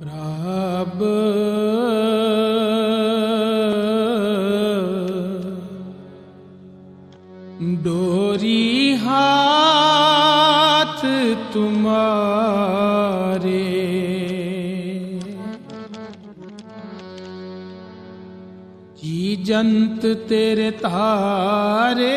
ਪ੍ਰਭ। ਡੋਰੀ ਹਾਥ ਤੁਮਾਰੇ। ਜੀ ਜੰਤ ਤੇਰੇ ਤਾਰੇ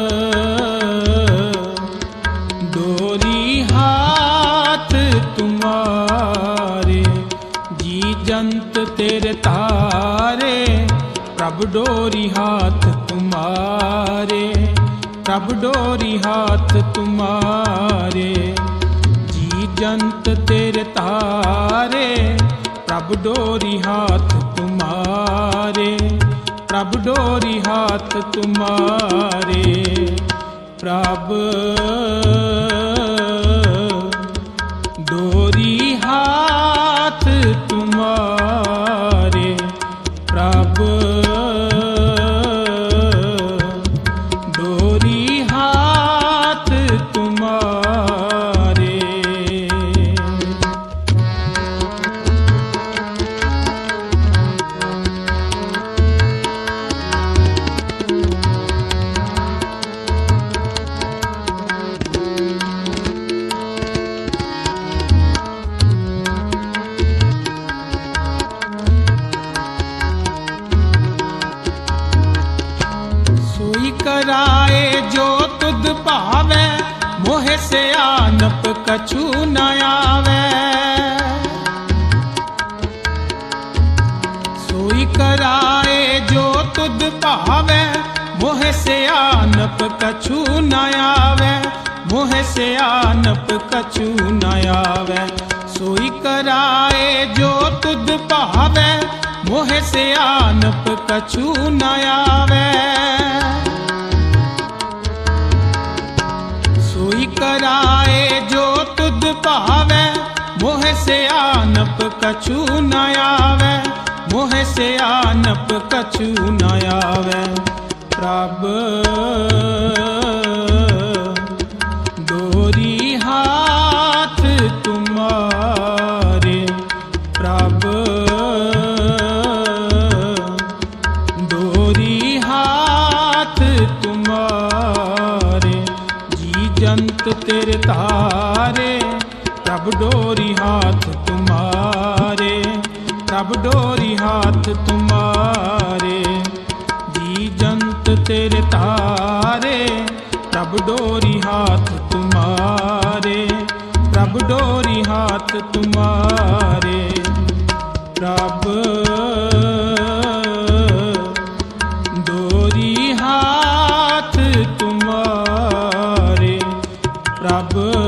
ਜੰਤ ਤੇਰੇ ਤਾਰੇ, ਪ੍ਰਭ ਡੋਰੀ ਹਾਥ ਤੁਮਾਰੇ, ਪ੍ਰਭ ਡੋਰੀ ਹਾਥ ਤੁਮਾਰੇ। ਜੀ ਜੰਤ ਤੇਰੇ ਤਾਰੇ, ਪ੍ਰਭ ਡੋਰੀ ਹਾਥ ਤੁਮਾਰੇ, ਪ੍ਰਭ ਡੋਰੀ ਹਾਥ ਤੁਮਾਰੇ। ਪ੍ਰਭ ਪ੍ਰਭ ਸੋਈ ਕਰਾਏ ਜੋ ਤੁਧ ਭਾਵੇ, ਮੋਹ ਸਿਆਨਪ ਕਛੂ ਨ ਆਵੇ। ਸੋਈ ਕਰਾਏ ਜੋ ਤੁਧ ਭਾਵੇ, ਮੋਹ ਸਿਆਨਪ ਕਛੂ ਨ ਆਵੇ। ਮੋਹ ਸਿਆਨਪ ਕਛੂ ਨ ਆਵੇ। ਸੋਈ ਕਰਾਏ ਜੋ ਤੁਧ ਭਾਵੇ, ਮੋਹ ਸਿਆਨਪ ਕਛੂ ਨ ਆਵੇ। ਸੋਈ ਕਰਾਏ ਜੋ ਤੁਧ ਭਾਵੇ। ਮੋਹ ਸਿਆਨਪ ਕਛੂ ਨ ਆਵੇ। ਮੋਹ ਸਿਆਨਪ ਕਛੂ ਨ ਆਵੇ। ਪ੍ਰਭ ਡੋਰੀ ਹਾਥ ਤੁਮਾਰੇ। ਪ੍ਰਭ ਤੇਰੇ ਤਾਰੇ ਪ੍ਰਭ ਡੋਰੀ ਹਾਥ ਤੁਮਾਰੇ ਪ੍ਰਭ ਡੋਰੀ ਹਾਥ ਤੁਮਾਰੇ। ਜੀ ਜੰਤ ਤੇਰੇ ਤਾਰੇ ਪ੍ਰਭ ਡੋਰੀ ਹਾਥ ਤੁਮਾਰੇ ਪ੍ਰਭ ਡੋਰੀ ਹਾਥ ਤੁਮਾਰੇ। ਪ੍ਰਭ ਪ੍ਰਭ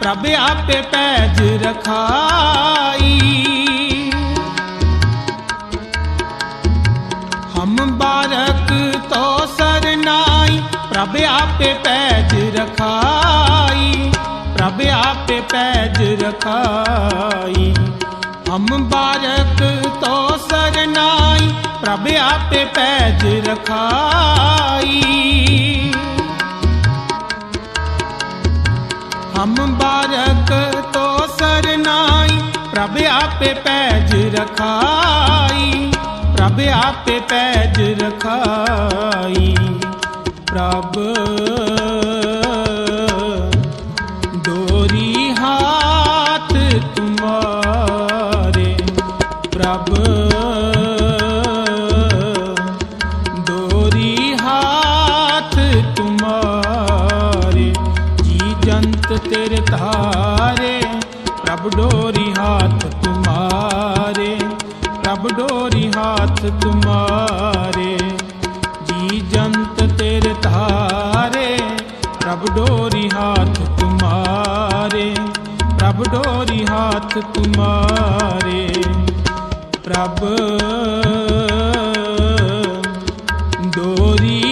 ਪ੍ਰਭ ਆਪੇ ਪੈਜ ਰਖਾਈ। ਹਮ ਬਾਰਕ ਤੋ ਸਰਨਾਈ, ਪ੍ਰਭ ਆਪੇ ਪੈਜ ਰਖਾਈ, ਪ੍ਰਭ ਆਪੇ ਪੈਜ ਰਖਾਈ। ਹਮ ਬਾਰਕ ਤੋ ਸਰਨਾਈ, ਪ੍ਰਭ ਆਪੇ ਪੈਜ ਰਖਾਈ। ਹਮ ਤੋ ਸਰਨਾਈ ਪ੍ਰਭ ਆਪੇ ਪੈਜ ਰਖਾਈ ਪ੍ਰਭ ਆਪੇ ਪੈਜ ਰਖਾਈ ਪ੍ਰਭ ਚਿਤ ਤੇਰੇ ਧਾਰੇ, ਪ੍ਰਭ ਡੋਰੀ ਹਾਥ ਤੁਮਾਰੇ, ਪ੍ਰਭ ਡੋਰੀ ਹਾਥ ਤੁਮਾਰੇ। ਜੀ ਜੰਤ ਤੇਰੇ ਧਾਰੇ, ਪ੍ਰਭ ਡੋਰੀ ਹਾਥ ਤੁਮਾਰੇ, ਪ੍ਰਭ ਡੋਰੀ ਹਾਥ ਤੁਮਾਰੇ। ਪ੍ਰਭ ਡੋਰੀ